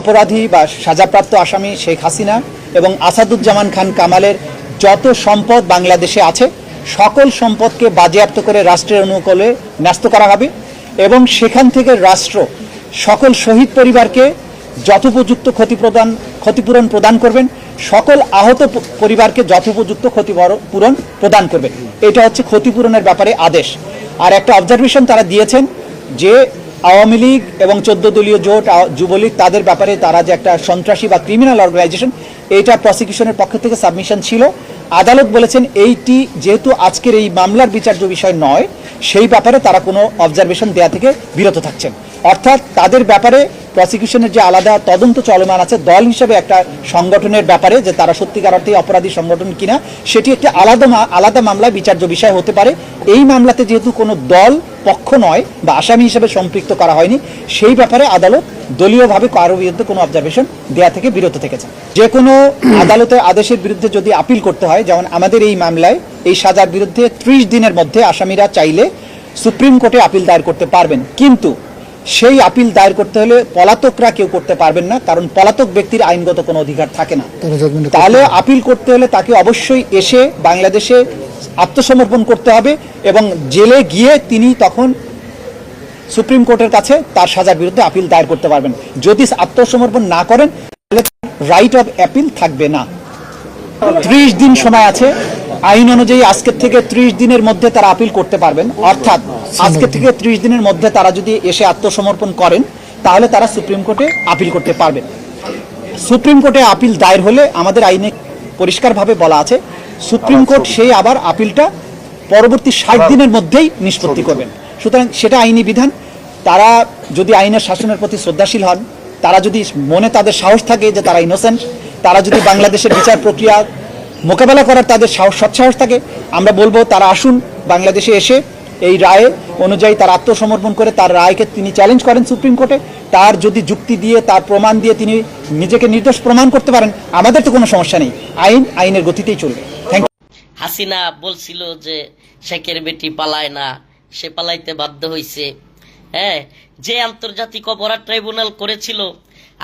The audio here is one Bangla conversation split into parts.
অপরাধী বা সাজাপ্রাপ্ত আসামি শেখ হাসিনা এবং আসাদুজ্জামান খান কামালের যত সম্পদ বাংলাদেশে আছে, সকল সম্পদকে বাজেয়াপ্ত করে রাষ্ট্রের অনুকূলে ন্যস্ত করা হবে এবং সেখান থেকে রাষ্ট্র সকল শহীদ পরিবারকে যথোপযুক্ত ক্ষতিপ্রদান, ক্ষতিপূরণ প্রদান করবেন, সকল আহত পরিবারকে যথোপযুক্ত ক্ষতিপূরণ প্রদান করবেন। এটা হচ্ছে ক্ষতিপূরণের ব্যাপারে আদেশ। আর একটা অবজারভেশন তারা দিয়েছেন যে আওয়ামী লীগ এবং চোদ্দ দলীয় জোট যুবলীগ, তাদের ব্যাপারে তারা যে একটা সন্ত্রাসী বা ক্রিমিনাল অর্গানাইজেশন এইটা প্রসিকিউশনের পক্ষ থেকে সাবমিশন ছিল। আদালত বলেছেন এইটি যেহেতু আজকের এই মামলার বিচার্য বিষয় নয়, সেই ব্যাপারে তারা কোনো অবজারভেশন দেয়া থেকে বিরত থাকছেন। অর্থাৎ তাদের ব্যাপারে প্রসিকিউশনের যে আলাদা তদন্ত চলমান আছে, দল হিসেবে একটা সংগঠনের ব্যাপারে যে তারা সত্যিকার অর্থে অপরাধী সংগঠন কিনা, সেটি একটি আলাদা আলাদা মামলায় বিচার্য বিষয় হতে পারে। এই মামলাতে যেহেতু কোনো দল পক্ষ নয় বা আসামি হিসেবে সম্পৃক্ত করা হয়নি, সেই ব্যাপারে আদালত দলীয়ভাবে কারও বিরুদ্ধে কোনো অবজারভেশন দেয়া থেকে বিরত থেকেছে। যে কোনো আদালতের আদেশের বিরুদ্ধে যদি আপিল করতে হয়, যেমন আমাদের এই মামলায় এই সাজার বিরুদ্ধে ত্রিশ দিনের মধ্যে আসামিরা চাইলে সুপ্রিম কোর্টে আপিল দায়ের করতে পারবেন। কিন্তু সেই আপিল দায়ের করতে হলে পলাতকরা কেউ করতে পারবেন না কারণ পলাতক ব্যক্তির আইনগত কোনো অধিকার থাকে না। তাহলে আপিল করতে হলে তাকে অবশ্যই এসে বাংলাদেশে আত্মসমর্পণ করতে হবে এবং জেলে গিয়ে তিনি তখন সুপ্রিম কোর্টের কাছে তার সাজার বিরুদ্ধে আপিল দায়ের করতে পারবেন। যদি আত্মসমর্পণ না করেন তাহলে রাইট অফ অ্যাপিল থাকবে না। ত্রিশ দিন সময় আছে। আইন অনুযায়ী আজকের থেকে ত্রিশ দিনের মধ্যে তারা আপিল করতে পারবেন। অর্থাৎ আজকে থেকে ত্রিশ দিনের মধ্যে তারা যদি এসে আত্মসমর্পণ করেন তাহলে তারা সুপ্রিম কোর্টে আপিল করতে পারবেন সুপ্রিম কোর্টে আপিল দায়ের হলে আমাদের আইনে পরিষ্কারভাবে বলা আছে সুপ্রিম কোর্ট সেই আবার আপিলটা পরবর্তী ষাট দিনের মধ্যেই নিষ্পত্তি করবেন। সুতরাং সেটা আইনি বিধান। তারা যদি আইনের শাসনের প্রতি শ্রদ্ধাশীল হন তারা যদি মনে তাদের সাহস থাকে যে তারা ইনোসেন্ট তারা যদি বাংলাদেশের বিচার প্রক্রিয়া মোকাবেলা করার তাদের সাহস সৎসাহস থাকে আমরা বলব তারা আসুন বাংলাদেশে এসে এই রায়ে অনুযায়ী তার আত্মসমর্পণ করে তার রায়কে তিনি চ্যালেঞ্জ করেন সুপ্রিম কোর্টে। তার যদি যুক্তি দিয়ে, তার প্রমাণ দিয়ে তিনি নিজেকে নির্দোষ প্রমাণ করতে পারেন, আমাদের তো কোনো সমস্যা নেই। আইন, আইনের গতিতেই চলবে। থ্যাংক হাসিনা বলছিল যে শেখের বেটি পালায় না, সে পালাইতে বাধ্য হইছে। হ্যাঁ যে আন্তর্জাতিক অপরাধ ট্রাইব্যুনাল করেছিল,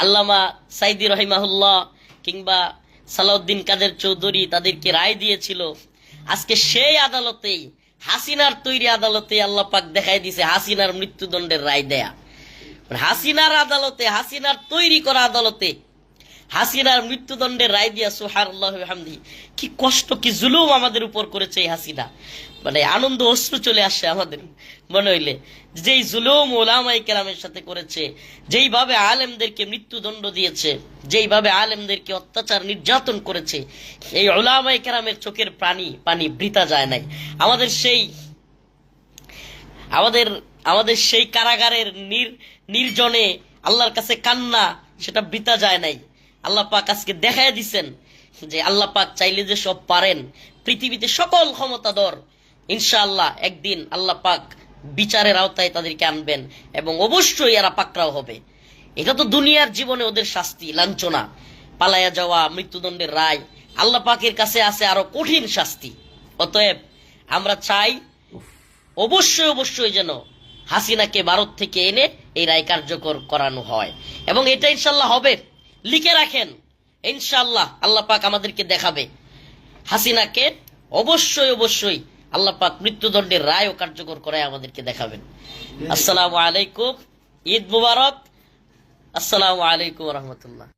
আল্লামা সাইদি রহিমাহুল্লাহ কিংবা সালাউদ্দিন কাদের চৌধুরী তাদেরকে রায় দিয়েছিল, আজকে সেই আদালতেই হাসিনার তৈরি আদালতে আল্লাহ পাক দেখাই দিছে হাসিনার মৃত্যুদণ্ডের রায় দেয়া। হাসিনার আদালতে, হাসিনার তৈরি করা আদালতে হাসিনার মৃত্যুদণ্ডের রায় দিয়া সুহার হামদি কি কষ্ট, কি জুলুম আমাদের উপর করেছে এই হাসিনা। মানে আনন্দ, অশ্রু চলে আসে আমাদের। মনে হইলে, যেই জুলুম ওলামাই কেরামের সাথে করেছে, যেইভাবে আলেমদেরকে মৃত্যুদণ্ড দিয়েছে, যেইভাবে আলেমদেরকে অত্যাচার নির্যাতন করেছে, এই ওলামাই কেরামের চোখের প্রাণী পানি বৃতা যায় নাই। আমাদের সেই, আমাদের আমাদের সেই কারাগারের নির, নির্জনে আল্লাহর কাছে কান্না, সেটা বৃতা যায় নাই। আল্লাহ পাক আজকে দেখায় দিছেন যে আল্লাহ পাক চাইলে যে সব পারেন, পৃথিবীতে সকল ক্ষমতাধর, ইনশাআল্লাহ একদিন আল্লাহ পাক বিচারের আওতায় তাদেরকে আনবেন এবং অবশ্যই এরা পাকরাও হবে। এটা তো দুনিয়ার জীবনে ওদের শাস্তি, লাঞ্ছনা, পালায়া যাওয়া, মৃত্যুদণ্ডের রায়, আল্লাহ পাকের কাছে আছে আরও কঠিন শাস্তি। অতএব আমরা চাই অবশ্যই অবশ্যই যেন হাসিনাকে ভারত থেকে এনে এই রায় কার্যকর করানো হয়। এবং এটা ইনশাল্লাহ হবে। লিখে রাখেন। ইনশাল্লাহ আল্লাহ পাক আমাদেরকে দেখাবে। হাসিনাকে অবশ্যই অবশ্যই আল্লাহ পাক মৃত্যুদণ্ডের ও কার্যকর করে আমাদেরকে দেখাবেন। আসসালামু আলাইকুম, ঈদ মুবারক। আসসালামু আলাইকুম রহমতুল্লাহ।